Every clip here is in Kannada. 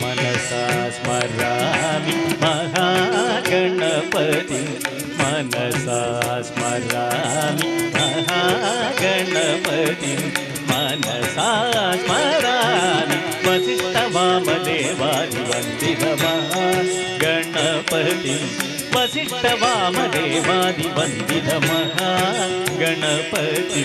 మనసా స్మరామి మహాగణపతి మనసా స్మరామి మహాగణపతి మనసా స్మరామి వసిష్ఠ వామదేవాది వందిరమా గణపతి వసిష్ఠ వామదేవాది వందిరమా గణపతి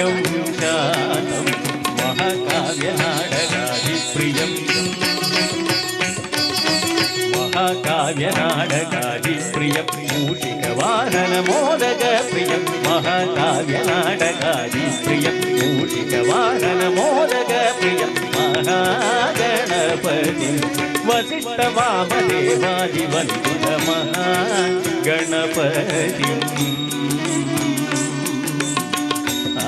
ശൗശാലം മഹാകാവ്യനാടകാതിപ്രിയം മഹാകാവ്യനാടകാതിപ്രിയ മൂഷികവാഹനമോദക പ്രിയം മഹാകാവ്യനാടകാതിപ്രിയ മൂഷികവാഹനമോദക പ്രിയം മഹാഗണപതി വസിഷ്ഠ വാമദേവാദിവന്തുത മഹാഗണപതി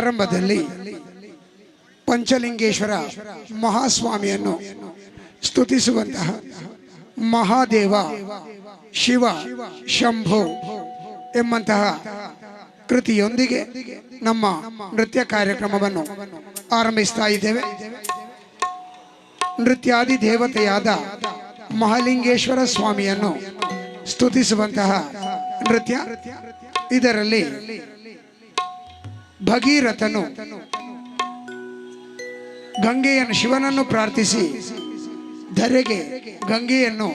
ಆರಂಭದಲ್ಲಿ ಪಂಚಲಿಂಗೇಶ್ವರ ಮಹಾಸ್ವಾಮಿಯನ್ನು ಸ್ತುತಿಸುವಂತಹ ಮಹಾದೇವ ಶಿವ ಶಂಭು ಎಂಬಂತಹ ಕೃತಿಯೊಂದಿಗೆ ನಮ್ಮ ನೃತ್ಯ ಕಾರ್ಯಕ್ರಮವನ್ನು ಆರಂಭಿಸ್ತಾ ಇದ್ದೇವೆ. ನೃತ್ಯಾದಿ ದೇವತೆಯಾದ ಮಹಾಲಿಂಗೇಶ್ವರ ಸ್ವಾಮಿಯನ್ನು ಸ್ತುತಿಸುವಂತಹ ನೃತ್ಯ ಇದರಲ್ಲಿ ಭಗೀರಥನು ಗಂಗೆಯನ್ನು ಶಿವನನ್ನು ಪ್ರಾರ್ಥಿಸಿ ಧರೆಗೆ ಗಂಗೆಯನ್ನು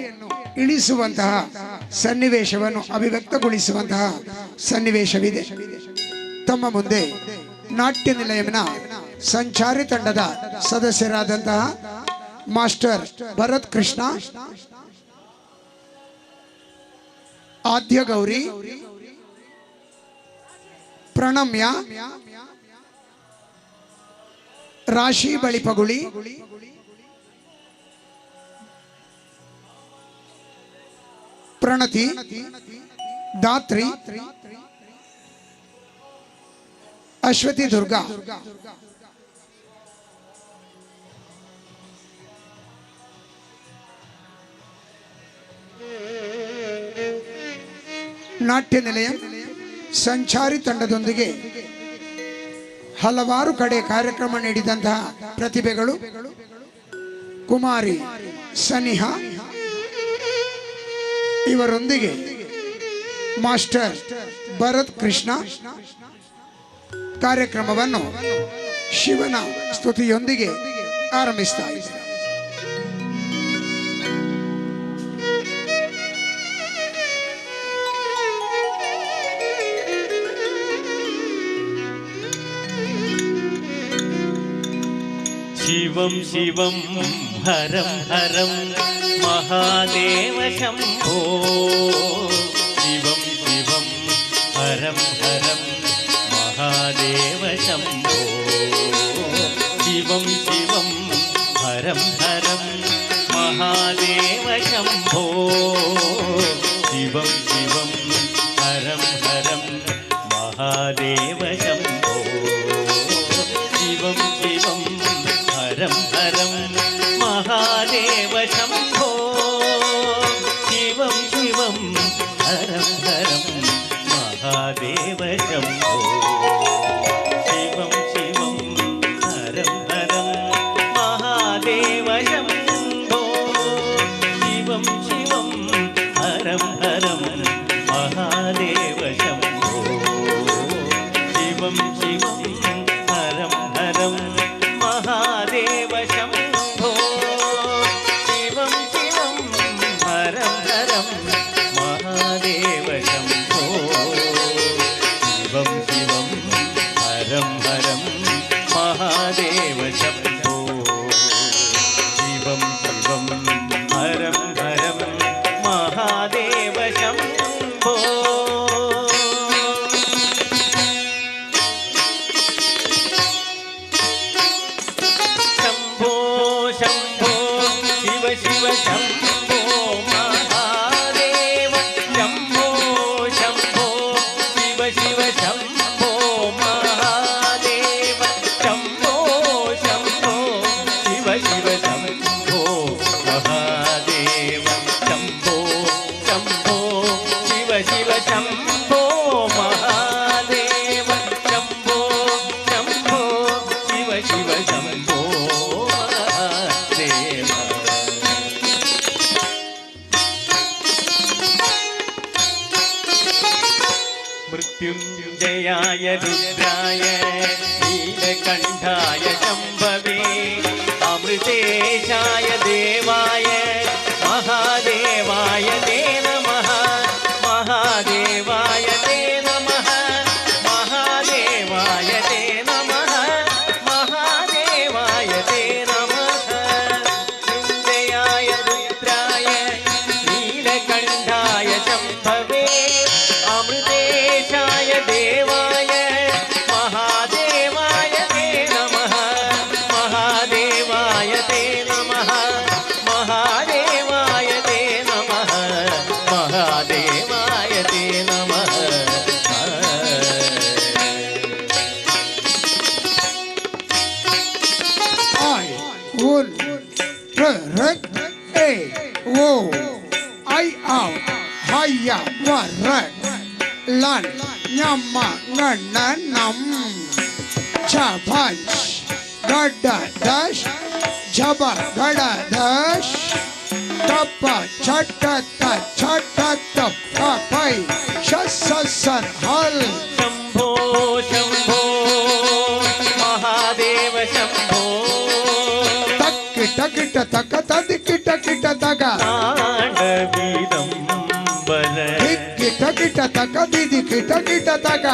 ಇಳಿಸುವಂತಹ ಸನ್ನಿವೇಶವನ್ನು ಅಭಿವ್ಯಕ್ತಗೊಳಿಸುವಂತಹ ಸನ್ನಿವೇಶವಿದೆ. ತಮ್ಮ ಮುಂದೆ ನಾಟ್ಯ ನಿಲಯವಿನ ಸಂಚಾರಿ ತಂಡದ ಸದಸ್ಯರಾದಂತಹ ಮಾಸ್ಟರ್ ಭರತ್ ಕೃಷ್ಣ ಆದ್ಯ ಗೌರಿ ಪ್ರಣಮ್ಯ ರಾಶಿ ಬಳಿಪಗುಳಿ ಪ್ರಣತಿ ದಾತ್ರಿ ಅಶ್ವತಿ ದುರ್ಗಾ ನಾಟ್ಯ ನಿಲಯ ಸಂಚಾರಿ ತಂಡದೊಂದಿಗೆ ಹಲವಾರು ಕಡೆ ಕಾರ್ಯಕ್ರಮ ನೀಡಿದಂತಹ ಪ್ರತಿಭೆಗಳು ಕುಮಾರಿ ಸನಿಹಾ ಇವರೊಂದಿಗೆ ಮಾಸ್ಟರ್ ಭರತ್ ಕೃಷ್ಣ ಕಾರ್ಯಕ್ರಮವನ್ನು ಶಿವನ ಸ್ತುತಿಯೊಂದಿಗೆ ಆರಂಭಿಸ್ತಾ ಇದ್ದಾರೆ. ശിവം ശിവം ഹരം ഹരം മഹാദേവ ശംഭോ. ശിവം ശിവം ഹരം ഹരം தேவசம் शिव शम्भो मृत्युञ्जयाय रुद्राय नीलकण्ठाय शम्भवे अमृतेशाय देवाय महादेवाय lan nyama ngana nam chabash gada dash jaba gada dash tapa chata ta chata tapa pai shasasan hal shambho shambho Mahadev Shambho Ta टक टक तक तक टक टक तक ತಕ ಬೀದಿ ಕಿಟ ಕಿಟ ತಕ